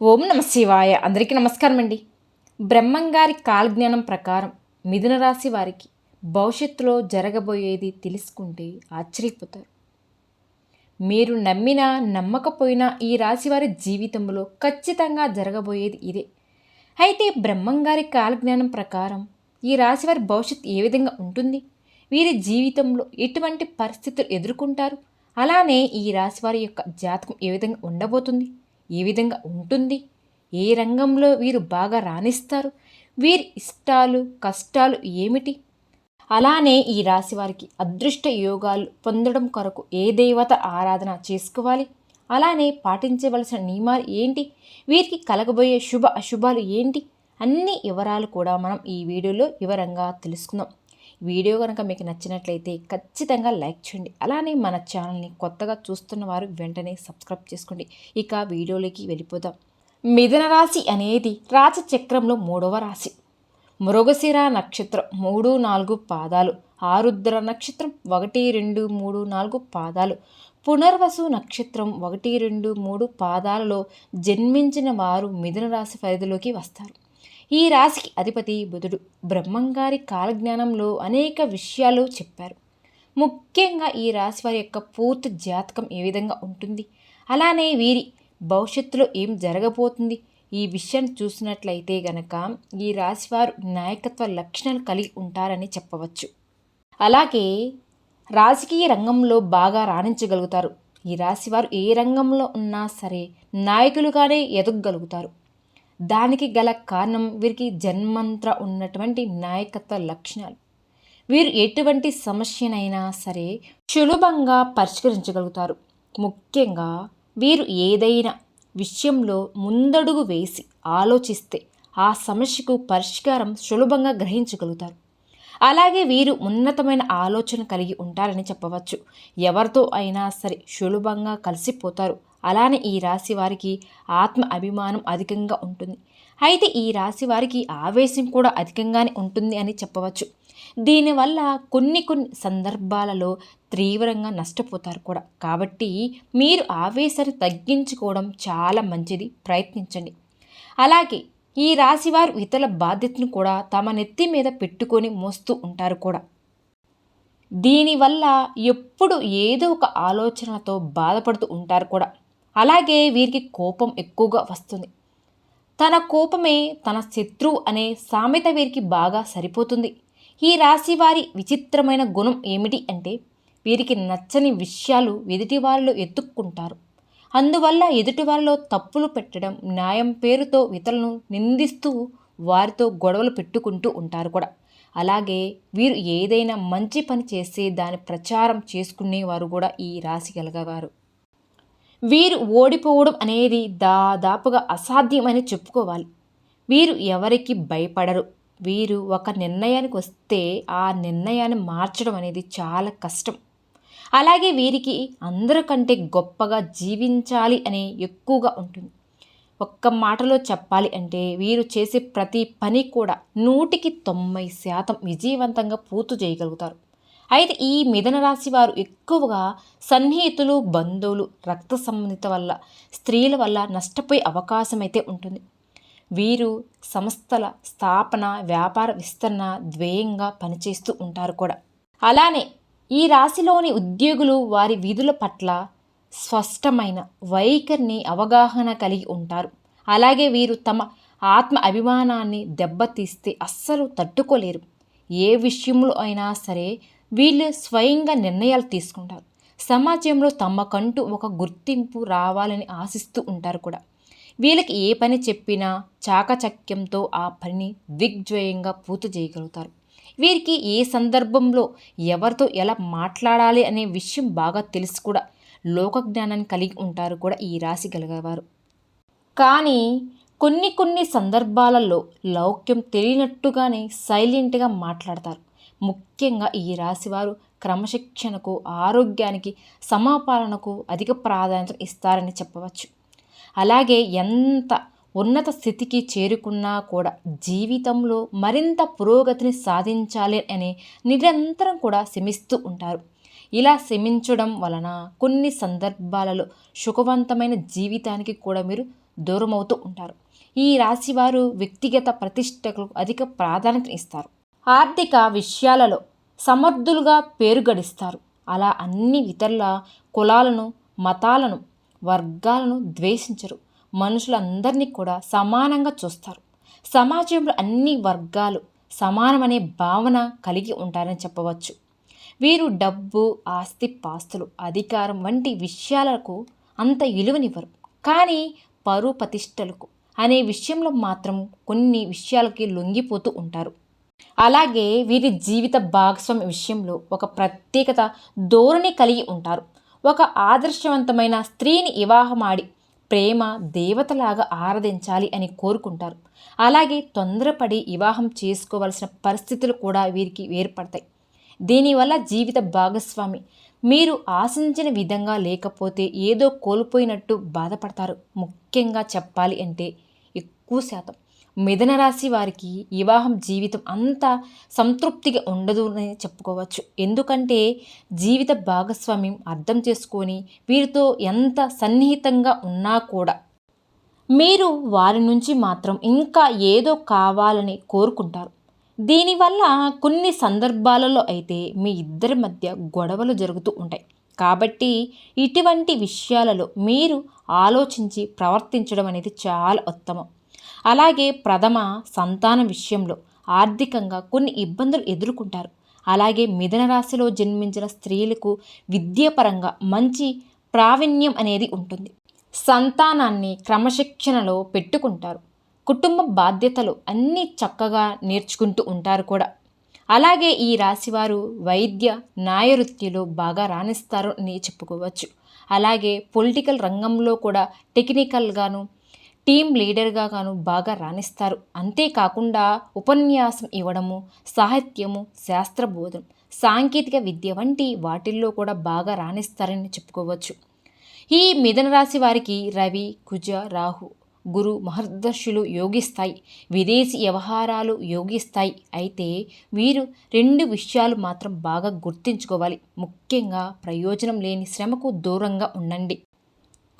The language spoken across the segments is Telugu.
ఓం నమ శివాయ. అందరికీ నమస్కారం అండి బ్రహ్మంగారి కాలజ్ఞానం ప్రకారం మిథున రాశి వారికి భవిష్యత్తులో జరగబోయేది తెలుసుకుంటే ఆశ్చర్యపోతారు. మీరు నమ్మినా నమ్మకపోయినా ఈ రాశి వారి జీవితంలో ఖచ్చితంగా జరగబోయేది ఇదే. అయితే బ్రహ్మంగారి కాలజ్ఞానం ప్రకారం ఈ రాశి వారి భవిష్యత్తు ఏ విధంగా ఉంటుంది? వీరి జీవితంలో ఎటువంటి పరిస్థితులు ఎదుర్కొంటారు? అలానే ఈ రాశి వారి యొక్క జాతకం ఏ విధంగా ఉండబోతుంది? ఏ విధంగా ఉంటుంది. ఏ రంగంలో వీరు బాగా రాణిస్తారు? వీరి ఇష్టాలు కష్టాలు ఏమిటి? అలానే ఈ రాశి వారికి అదృష్ట యోగాలు పొందడం కొరకు ఏ దేవత ఆరాధన చేసుకోవాలి? అలానే పాటించవలసిన నియమాలు ఏంటి? వీరికి కలగబోయే శుభ అశుభాలు ఏంటి? అన్ని వివరాలు కూడా మనం ఈ వీడియోలో వివరంగా తెలుసుకుందాం. వీడియో కనుక మీకు నచ్చినట్లయితే ఖచ్చితంగా లైక్ చేయండి. అలానే మన ఛానల్ని కొత్తగా చూస్తున్న వారు వెంటనే సబ్స్క్రైబ్ చేసుకోండి. ఇక వీడియోలోకి వెళ్ళిపోదాం. మిథున రాశి అనేది రాజచక్రంలో మూడవ రాశి. మృగశిర నక్షత్రం మూడు నాలుగు పాదాలు. ఆరుద్ర నక్షత్రం ఒకటి రెండు మూడు నాలుగు పాదాలు. పునర్వసు నక్షత్రం ఒకటి రెండు మూడు పాదాలలో జన్మించిన వారు మిథున రాశి పరిధిలోకి వస్తారు. ఈ రాశికి అధిపతి బుధుడు. బ్రహ్మంగారి కాలజ్ఞానంలో అనేక విషయాలు చెప్పారు. ముఖ్యంగా ఈ రాశి వారి యొక్క పూర్తి జాతకం ఏ విధంగా ఉంటుంది? అలానే వీరి భవిష్యత్తులో ఏం జరగబోతుంది? ఈ విషయాన్ని చూసినట్లయితే గనక ఈ రాశివారు నాయకత్వ లక్షణాలు కలిగి ఉంటారని చెప్పవచ్చు. అలాగే రాజకీయ రంగంలో బాగా రాణించగలుగుతారు. ఈ రాశివారు ఏ రంగంలో ఉన్నా సరే నాయకులుగానే ఎదగగలుగుతారు. దానికి గల కారణం వీరికి జన్మంత్ర ఉన్నటువంటి నాయకత్వ లక్షణాలు. వీరు ఎటువంటి సమస్యనైనా సరే సులభంగా పరిష్కరించగలుగుతారు. ముఖ్యంగా వీరు ఏదైనా విషయంలో ముందడుగు వేసి ఆలోచిస్తే ఆ సమస్యకు పరిష్కారం సులభంగా గ్రహించగలుగుతారు. అలాగే వీరు ఉన్నతమైన ఆలోచన కలిగి ఉంటారని చెప్పవచ్చు. ఎవరితో అయినా సరే సులభంగా కలిసిపోతారు. అలానే ఈ రాశి వారికి ఆత్మ అభిమానం అధికంగా ఉంటుంది. అయితే ఈ రాశి వారికి ఆవేశం కూడా అధికంగానే ఉంటుంది అని చెప్పవచ్చు. దీనివల్ల కొన్ని కొన్ని సందర్భాలలో తీవ్రంగా నష్టపోతారు కూడా. కాబట్టి మీరు ఆవేశాన్ని తగ్గించుకోవడం చాలా మంచిది. ప్రయత్నించండి. అలాగే ఈ రాశివారు ఇతరుల బాధ్యతను కూడా తమ నెత్తి మీద పెట్టుకొని మోస్తూ ఉంటారు కూడా. దీనివల్ల ఎప్పుడు ఏదో ఒక ఆలోచనలతో బాధపడుతూ ఉంటారు కూడా. అలాగే వీరికి కోపం ఎక్కువగా వస్తుంది. తన కోపమే తన శత్రువు అనే సామెత వీరికి బాగా సరిపోతుంది. ఈ రాశి వారి విచిత్రమైన గుణం ఏమిటి అంటే వీరికి నచ్చని విషయాలు ఎదుటివారిలో ఎత్తుక్కుంటారు. అందువల్ల ఎదుటివారిలో తప్పులు పెట్టడం న్యాయం పేరుతో ఇతరులను నిందిస్తూ వారితో గొడవలు పెట్టుకుంటూ ఉంటారు కూడా. అలాగే వీరు ఏదైనా మంచి పని చేస్తే దాని ప్రచారం చేసుకునేవారు కూడా ఈ రాశి కలగవారు. వీరు ఓడిపోవడం అనేది దాదాపుగా అసాధ్యమని చెప్పుకోవాలి. వీరు ఎవరికి భయపడరు. వీరు ఒక నిర్ణయానికి వస్తే ఆ నిర్ణయాన్ని మార్చడం అనేది చాలా కష్టం. అలాగే వీరికి అందరికంటే గొప్పగా జీవించాలి అనే ఎక్కువగా ఉంటుంది. ఒక్క మాటలో చెప్పాలి అంటే వీరు చేసే ప్రతి పని కూడా నూటికి తొంభై శాతం విజయవంతంగా పూర్తి చేయగలుగుతారు. అయితే ఈ మిథున రాశి వారు ఎక్కువగా సన్నిహితులు బంధువులు రక్త సంబంధిత వల్ల స్త్రీల వల్ల నష్టపోయే అవకాశం అయితే ఉంటుంది. వీరు సంస్థల స్థాపన వ్యాపార విస్తరణ ద్వేయంగా పనిచేస్తూ ఉంటారు కూడా. అలానే ఈ రాశిలోని ఉద్యోగులు వారి విధుల పట్ల స్పష్టమైన వైఖరిని అవగాహన కలిగి ఉంటారు. అలాగే వీరు తమ ఆత్మ అభిమానాన్ని దెబ్బతీస్తే అస్సలు తట్టుకోలేరు. ఏ విషయంలో అయినా సరే వీళ్ళు స్వయంగా నిర్ణయాలు తీసుకుంటారు. సమాజంలో తమకంటూ ఒక గుర్తింపు రావాలని ఆశిస్తూ ఉంటారు కూడా. వీళ్ళకి ఏ పని చెప్పినా చాకచక్యంతో ఆ పనిని దిగ్జయంగా పూర్తి చేయగలుగుతారు. వీరికి ఏ సందర్భంలో ఎవరితో ఎలా మాట్లాడాలి అనే విషయం బాగా తెలుసు కూడా లోకజ్ఞానాన్ని కలిగి ఉంటారు కూడా ఈ రాశి కలిగేవారు కానీ కొన్ని కొన్ని సందర్భాలలో లౌక్యం తెలియనట్టుగానే సైలెంట్గా మాట్లాడతారు. ముఖ్యంగా ఈ రాశివారు క్రమశిక్షణకు ఆరోగ్యానికి సమాపాలనకు అధిక ప్రాధాన్యత ఇస్తారని చెప్పవచ్చు. అలాగే ఎంత ఉన్నత స్థితికి చేరుకున్నా కూడా జీవితంలో మరింత పురోగతిని సాధించాలి అని నిరంతరం కూడా శ్రమిస్తూ ఉంటారు. ఇలా శ్రమించడం వలన కొన్ని సందర్భాలలో సుఖవంతమైన జీవితానికి కూడా మీరు దూరమవుతూ ఉంటారు. ఈ రాశివారు వ్యక్తిగత ప్రతిష్టకు అధిక ప్రాధాన్యత ఇస్తారు ఆర్థిక విషయాలలో సమర్థులుగా పేరు గడిస్తారు. అలా అన్ని ఇతరుల కులాలను మతాలను వర్గాలను ద్వేషించరు. మనుషులందరినీ కూడా సమానంగా చూస్తారు. సమాజంలో అన్ని వర్గాలు సమానమనే భావన కలిగి ఉంటారని చెప్పవచ్చు. వీరు డబ్బు ఆస్తి పాస్తులు అధికారం వంటి విషయాలకు అంత విలువనివ్వరు కానీ పరు ప్రతిష్టలకు అనే విషయంలో మాత్రం కొన్ని విషయాలకి లొంగిపోతూ ఉంటారు. అలాగే వీరి జీవిత భాగస్వామి విషయంలో ఒక ప్రత్యేకత ధోరణి కలిగి ఉంటారు. ఒక ఆదర్శవంతమైన స్త్రీని వివాహమాడి ప్రేమ దేవతలాగా ఆరాధించాలి అని కోరుకుంటారు. అలాగే తొందరపడి వివాహం చేసుకోవలసిన పరిస్థితులు కూడా వీరికి ఏర్పడతాయి. దీనివల్ల జీవిత భాగస్వామి మీరు ఆశించిన విధంగా లేకపోతే ఏదో కోల్పోయినట్టు బాధపడతారు. ముఖ్యంగా చెప్పాలి అంటే ఎక్కువ శాతం. మిథున రాశి వారికి వివాహం జీవితం అంత సంతృప్తిగా ఉండదు అని చెప్పుకోవచ్చు. ఎందుకంటే జీవిత భాగస్వామ్యం అర్థం చేసుకొని వీరితో ఎంత సన్నిహితంగా ఉన్నా కూడా మీరు వారి నుంచి మాత్రం ఇంకా ఏదో కావాలని కోరుకుంటారు. దీనివల్ల కొన్ని సందర్భాలలో అయితే మీ ఇద్దరి మధ్య గొడవలు జరుగుతూ ఉంటాయి. కాబట్టి ఇటువంటి విషయాలలో మీరు ఆలోచించి ప్రవర్తించడం అనేది చాలా ఉత్తమం. అలాగే ప్రథమ సంతాన విషయంలో ఆర్థికంగా కొన్ని ఇబ్బందులు ఎదుర్కొంటారు. అలాగే మిథున రాశిలో జన్మించిన స్త్రీలకు విద్యాపరంగా మంచి ప్రావీణ్యం అనేది ఉంటుంది. సంతానాన్ని క్రమశిక్షణలో పెట్టుకుంటారు. కుటుంబ బాధ్యతలు అన్నీ చక్కగా నేర్చుకుంటూ ఉంటారు కూడా. అలాగే ఈ రాశివారు వైద్య న్యాయవృత్తిలో బాగా రాణిస్తారు అని చెప్పుకోవచ్చు. అలాగే పొలిటికల్ రంగంలో కూడా టెక్నికల్గాను టీం లీడర్గా గాను బాగా రాణిస్తారు. అంతేకాకుండా ఉపన్యాసం ఇవ్వడము సాహిత్యము శాస్త్రబోధం సాంకేతిక విద్య వంటి వాటిల్లో కూడా బాగా రాణిస్తారని చెప్పుకోవచ్చు. ఈ మిథున రాశి వారికి రవి కుజ రాహు గురు మహర్దర్శులు యోగిస్తాయి. విదేశీ వ్యవహారాలు యోగిస్తాయి. అయితే వీరు రెండు విషయాలు మాత్రం బాగా గుర్తుంచుకోవాలి. ముఖ్యంగా ప్రయోజనం లేని శ్రమకు దూరంగా ఉండండి.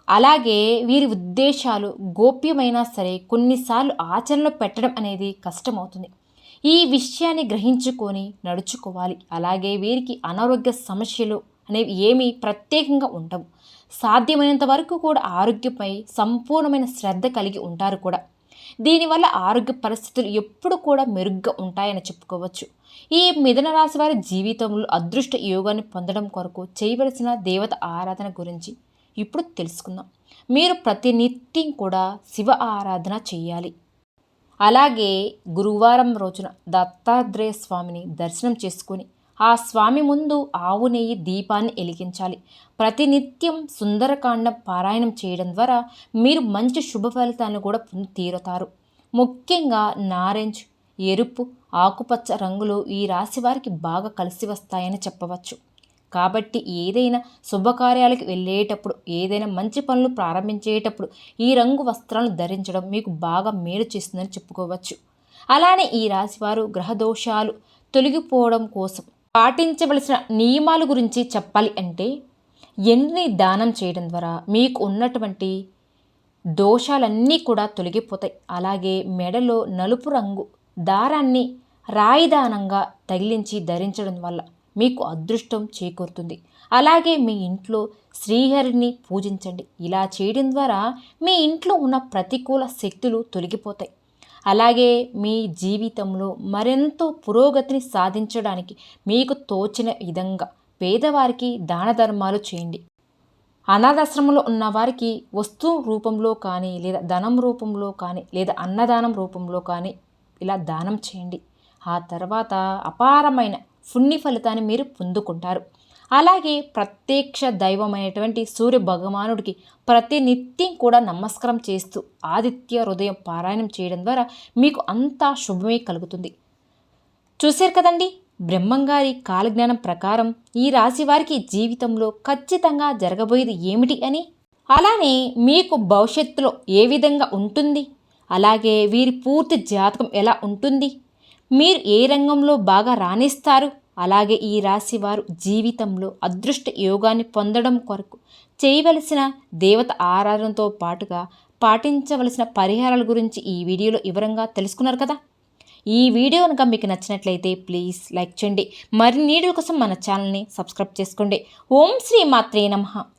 అలాగే వీరి ఉద్దేశాలు గోప్యమైనా సరే కొన్నిసార్లు ఆచరణలో పెట్టడం అనేది కష్టమవుతుంది. ఈ విషయాన్ని గ్రహించుకొని నడుచుకోవాలి. అలాగే వీరికి అనారోగ్య సమస్యలు అనేవి ఏమీ ప్రత్యేకంగా ఉండవు. సాధ్యమైనంత వరకు కూడా ఆరోగ్యపై సంపూర్ణమైన శ్రద్ధ కలిగి ఉంటారు కూడా. దీనివల్ల ఆరోగ్య పరిస్థితులు ఎప్పుడు కూడా మెరుగ్గా ఉంటాయని చెప్పుకోవచ్చు. ఈ మిథున రాశి వారి జీవితంలో అదృష్ట యోగాన్ని పొందడం కొరకు చేయవలసిన దేవత ఆరాధన గురించి ఇప్పుడు తెలుసుకుందాం. మీరు ప్రతినిత్యం కూడా శివ ఆరాధన చేయాలి అలాగే గురువారం రోజున దత్తాత్రేయ స్వామిని దర్శనం చేసుకొని ఆ స్వామి ముందు ఆవు నెయ్యి దీపాన్ని వెలిగించాలి. ప్రతినిత్యం సుందరకాండం పారాయణం చేయడం ద్వారా మీరు మంచి శుభ ఫలితాలను కూడా పొంది తీరుతారు. ముఖ్యంగా నారెంజ్ ఎరుపు ఆకుపచ్చ రంగులు ఈ రాశి వారికి బాగా కలిసి వస్తాయని చెప్పవచ్చు. కాబట్టి ఏదైనా శుభకార్యాలకు వెళ్ళేటప్పుడు ఏదైనా మంచి పనులు ప్రారంభించేటప్పుడు ఈ రంగు వస్త్రాలను ధరించడం మీకు బాగా మేలు చేస్తుందని చెప్పుకోవచ్చు. అలానే ఈ రాశివారు గ్రహదోషాలు తొలగిపోవడం కోసం పాటించవలసిన నియమాల గురించి చెప్పాలి అంటే ఎండ్ని దానం చేయడం ద్వారా మీకు ఉన్నటువంటి దోషాలన్నీ కూడా తొలగిపోతాయి. అలాగే మెడలో నలుపు రంగు దారాన్ని రాయిదానంగా తగిలించి ధరించడం వల్ల మీకు అదృష్టం చేకూరుతుంది. అలాగే మీ ఇంట్లో శ్రీహరిని పూజించండి. ఇలా చేయడం ద్వారా మీ ఇంట్లో ఉన్న ప్రతికూల శక్తులు తొలగిపోతాయి. అలాగే మీ జీవితంలో మరెంతో పురోగతిని సాధించడానికి మీకు తోచిన విధంగా పేదవారికి దాన ధర్మాలు చేయండి. అనాథాశ్రమంలో ఉన్న వారికి వస్తువు రూపంలో కానీ లేదా ధనం రూపంలో కానీ లేదా అన్నదానం రూపంలో కానీ ఇలా దానం చేయండి. ఆ తర్వాత అపారమైన పుణ్య ఫలితాన్ని మీరు పొందుకుంటారు. అలాగే ప్రత్యక్ష దైవమైనటువంటి సూర్య భగవానుడికి ప్రతినిత్యం కూడా నమస్కారం చేస్తూ ఆదిత్య హృదయం పారాయణం చేయడం ద్వారా మీకు అంతా శుభమే కలుగుతుంది. చూశారు కదండి? బ్రహ్మంగారి కాలజ్ఞానం ప్రకారం ఈ రాశి వారికి జీవితంలో ఖచ్చితంగా జరగబోయేది ఏమిటి అని? అలానే మీకు భవిష్యత్తులో ఏ విధంగా ఉంటుంది? అలాగే వీరి పూర్తి జాతకం ఎలా ఉంటుంది? మీరు ఏ రంగంలో బాగా రాణిస్తారు? అలాగే ఈ రాశి వారు జీవితంలో అదృష్ట యోగాన్ని పొందడం కొరకు చేయవలసిన దేవత ఆరాధనతో పాటుగా పాటించవలసిన పరిహారాల గురించి ఈ వీడియోలో వివరంగా తెలుసుకున్నారు కదా? ఈ వీడియో కనుక మీకు నచ్చినట్లయితే ప్లీజ్ లైక్ చేయండి. మరిన్ని వీడియో కోసం మన ఛానల్ని సబ్స్క్రైబ్ చేసుకోండి. ఓం శ్రీ మాత్రే నమః.